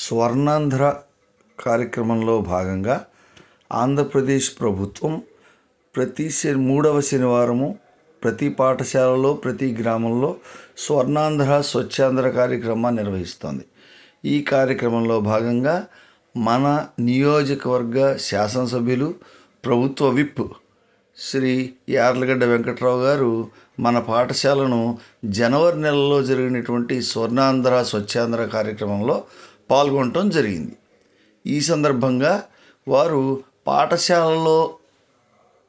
స్వర్ణాంధ్ర కార్యక్రమంలో భాగంగా ఆంధ్రప్రదేశ్ ప్రభుత్వం ప్రతి మూడవ శనివారము ప్రతి పాఠశాలలో ప్రతి గ్రామంలో స్వర్ణాంధ్ర స్వచ్ఛాంధ్ర కార్యక్రమాన్ని నిర్వహిస్తోంది. ఈ కార్యక్రమంలో భాగంగా మన నియోజకవర్గ శాసనసభ్యులు ప్రభుత్వ విప్ శ్రీ యార్లగడ్డ వెంకట్రావు గారు మన పాఠశాలను జనవరి నెలలో జరిగినటువంటి స్వర్ణాంధ్ర స్వచ్ఛాంధ్ర కార్యక్రమంలో పాల్గొనటం జరిగింది. ఈ సందర్భంగా వారు పాఠశాలలో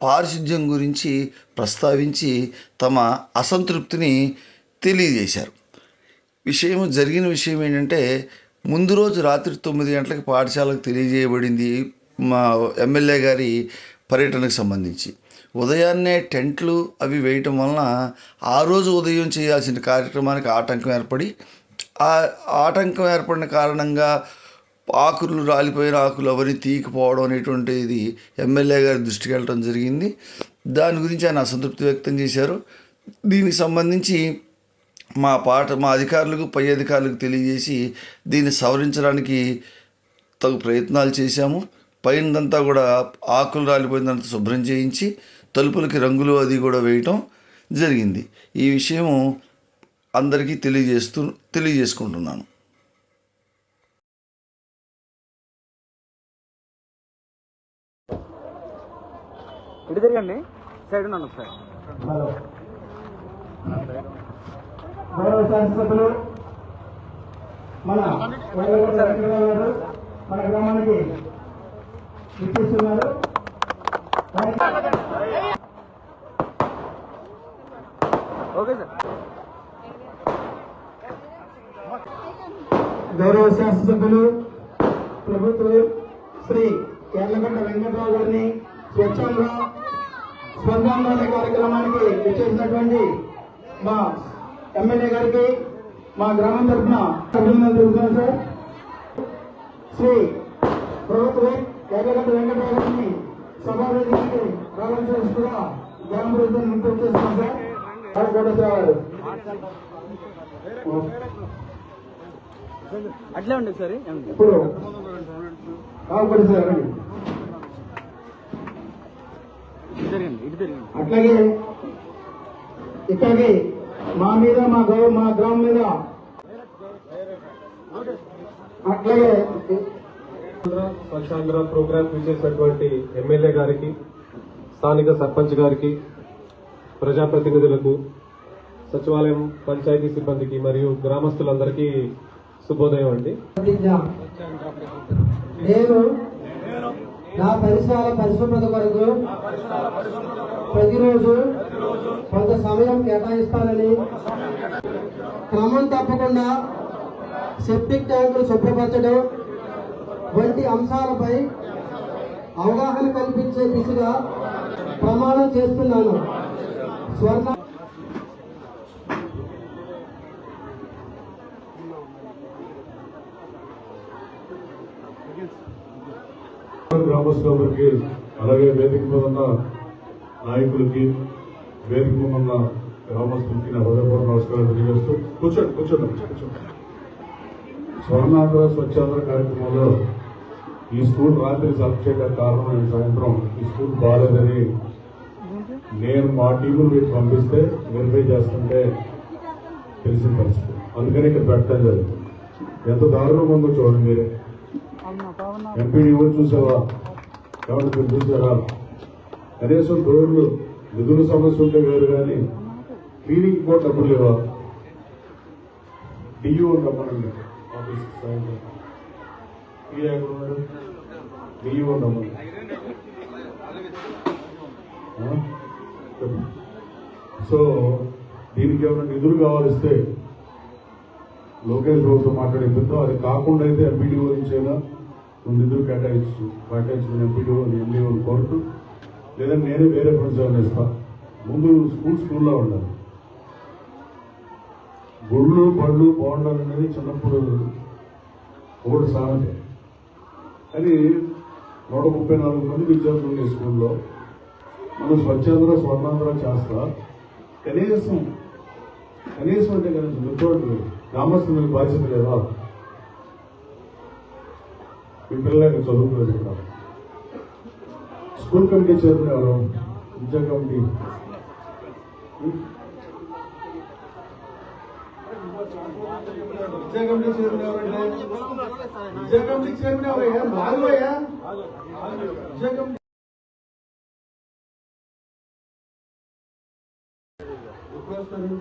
పారిశుద్ధ్యం గురించి ప్రస్తావించి తమ అసంతృప్తిని తెలియజేశారు. విషయం జరిగిన విషయం ఏంటంటే ముందు రోజు రాత్రి తొమ్మిది గంటలకు పాఠశాలకు తెలియజేయబడింది మా ఎమ్మెల్యే గారి పర్యటనకు సంబంధించి. ఉదయాన్నే టెంట్లు అవి వేయటం వలన ఆ రోజు ఉదయం చేయాల్సిన కార్యక్రమానికి ఆటంకం ఏర్పడి ఆ ఆటంకం ఏర్పడిన కారణంగా ఆకులు రాలిపోయిన ఆకులు అవన్నీ తీయకపోవడం అనేటువంటిది ఎమ్మెల్యే గారి దృష్టికి వెళ్ళడం జరిగింది. దాని గురించి ఆయన అసంతృప్తి వ్యక్తం చేశారు. దీనికి సంబంధించి మా పాట మా అధికారులకు పై అధికారులకు తెలియజేసి దీన్ని సవరించడానికి తగు ప్రయత్నాలు చేశాము. పైనంతా కూడా ఆకులు రాలిపోయిందంతా శుభ్రం చేయించి తలుపులకి రంగులు అది కూడా వేయటం జరిగింది. ఈ విషయము అందరికీ తెలియజేస్తూ తెలియజేసుకుంటున్నాను. ఇటు తిరగండి. సైడ్ ఉన్నాను ఒకసారి. హలో గౌరవ శాసనసభ్యులు మన వైఎస్ వెంకటరావు గారు మన గ్రామానికి ఇప్పిస్తున్నారు. Okay sir. గౌరవ శాసనసభ్యులు ప్రభుత్వం శ్రీ ఎర్లగడ్డ వెంకటరావు గారిని స్వచ్ఛంగా స్పందన కార్యక్రమానికి ఇచ్చేసినటువంటి మా ఎమ్మెల్యే గారికి మా గ్రామం తరఫున అభినందనలు తెలుపుతున్నాను సార్. శ్రీ ప్రభుత్వం ఎర్లగడ్డ వెంకటరావు గారిని సభావేదికకి రావాల్సిందిగా గ్రామ ప్రభుత్వం విజ్ఞప్తి చేస్తున్నాం సార్. వారు కూడా అట్లే ఉండి? ఇప్పుడు అట్లాగే ఇట్లాగే మా మీద మా గౌ మా గ్రామం మీద అట్లాగే స్వచ్ఛాంధ్ర ప్రోగ్రామ్ చేసినటువంటి ఎమ్మెల్యే గారికి స్థానిక సర్పంచ్ గారికి ప్రజాప్రతినిధులకు సచివాలయం పంచాయతీ సిబ్బందికి మరియు గ్రామస్తులందరికీ శుభోదయం అండి. నేను నా పరిసరాల పరిశుభ్రత కొరకు ప్రతిరోజు కొంత సమయం కేటాయిస్తానని క్రమం తప్పకుండా సెప్టిక్ ట్యాంకులు శుభ్రపరచడం వంటి అంశాలపై అవగాహన కల్పించే దిశగా ప్రమాణం చేస్తున్నాను. స్వర్ణ గ్రామస్తులందరికీ అలాగే వేదిక మీద ఉన్న నాయకులకి వేదిక మీద ఉన్న గ్రామస్తులకి నా హృదయపూర్వక నమస్కారం తెలియజేస్తూ కూర్చోండి కూర్చోండి కూర్చోండి. స్వర్ణాంధ్ర స్వచ్ఛాంధ్ర కార్యక్రమంలో ఈ స్కూల్ రాత్రి సెలెక్ట్ చేయడానికి కారణం ఈ సాయంత్రం ఈ స్కూల్ బాగాలేదని నేను మా టీములు మీకు పంపిస్తే వెరిఫై చేస్తుంటే తెలిసిన పరిస్థితి. అందుకని ఇక్కడ పెట్టడం జరిగింది. ఎంత దారుణం ఉందో చూడండి మీరే. ఎంపీడీఓ చూసావా కాబట్టి మీరు చూసారా? కనీసం రోడ్లు నిధుల సమస్య ఉంటే వేరు కానీ క్లీనింగ్ కూడా డబ్బులు లేవా? డియూ రమ్మనండి. ఆఫీస్ సాయంత్రం. ఈ డియూ సో దీనికి ఏమైనా నిధులు కావాలిస్తే లోకేష్ బాబుతో మాట్లాడిపోతాం అది కాకుండా అయితే ఎంపీడీఓ నుంచి నిధులు కేటాయించు కేటాయించిన ఎంపీడీఓ ఎండీఓని కోరుతూ లేదా నేనే వేరే ఫండ్స్ ఏమైనా ఇస్తాను ముందు స్కూల్ స్కూల్లో ఉండాలి. గుళ్ళు బళ్ళు బాగుండాలనేది చిన్నప్పుడు ఓడి సామెత. అది నూట ముప్పై నాలుగు మంది విద్యార్థులు ఉండే స్కూల్లో మనం స్వచ్ఛాంధ్ర స్వర్ణాంధ్ర చేస్తా. కనీసం కనీసం అంటే కనీసం చూడండి గ్రామస్తులకు బాధ్యత లేదా మీ పిల్లలు ఇక్కడ చదువుకున్నారు ఇక్కడ స్కూల్ కమిటీ చైర్మన్ ఎవరు విద్యా కమిటీ విద్యా కమిటీ చైర్మన్ ఎవరండి విద్యా కమిటీ చైర్మన్ ఎవరయ్యా నాలుగయ్యా విద్యా కమిటీ ఎప్పుడు వస్తారు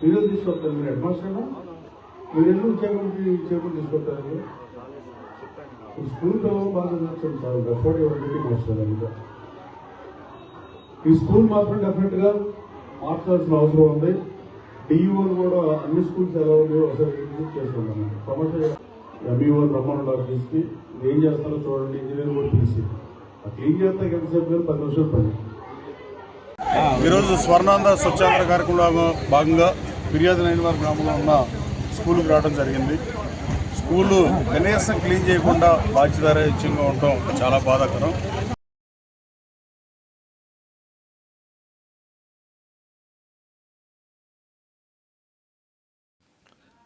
మీరు తీసుకొస్తారు. మీరు హెడ్ మాస్టర్నా మీరు ఎందుకు ఉద్యోగం చేయకుండా తీసుకొస్తారు? ఈ స్కూల్ బాగా నచ్చండి సార్. ఎఫర్ట్ ఎవరికి మాస్టర్ అంతా. ఈ స్కూల్ మాత్రం డెఫినెట్గా మార్చాల్సిన అవసరం ఉంది. డిఈఓలు కూడా అన్ని స్కూల్స్ ఎలా ఉన్నాయో ఒకసారి విజిట్ చేస్తున్నాను సమస్య ఎంఈఓ రమ్మన్న ఆఫీస్కి. ఏం చేస్తారో చూడండి. ఇంజనీర్ కూడా పిలిచి. ఆ క్లీన్ చేస్తే ఎంతసేపు పది నిమిషాలు పని. ఈరోజు స్వర్ణాంధ్ర స్వచ్ఛాంధ్ర కార్యక్రమంలో భాగంగా ఫిర్యాదు నైన్వార్ గ్రామంలో ఉన్న స్కూల్కి రావడం జరిగింది. స్కూలు కనీసం క్లీన్ చేయకుండా బాధ్యతారహిత్యంగా ఉండటం చాలా బాధాకరం.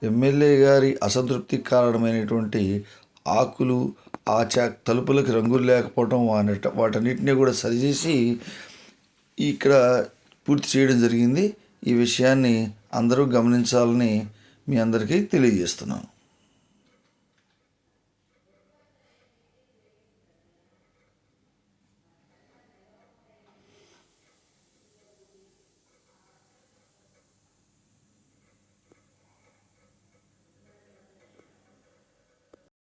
ఎమ్మెల్యే గారి అసంతృప్తికి కారణమైనటువంటి ఆకులు ఆచా తలుపులకు రంగులు లేకపోవడం వాటి వాటన్నిటిని కూడా సరిచేసి ఇక్కడ పూర్తి చేయడం జరిగింది. ఈ విషయాన్ని అందరూ గమనించాలని మీ అందరికీ తెలియజేస్తున్నాను.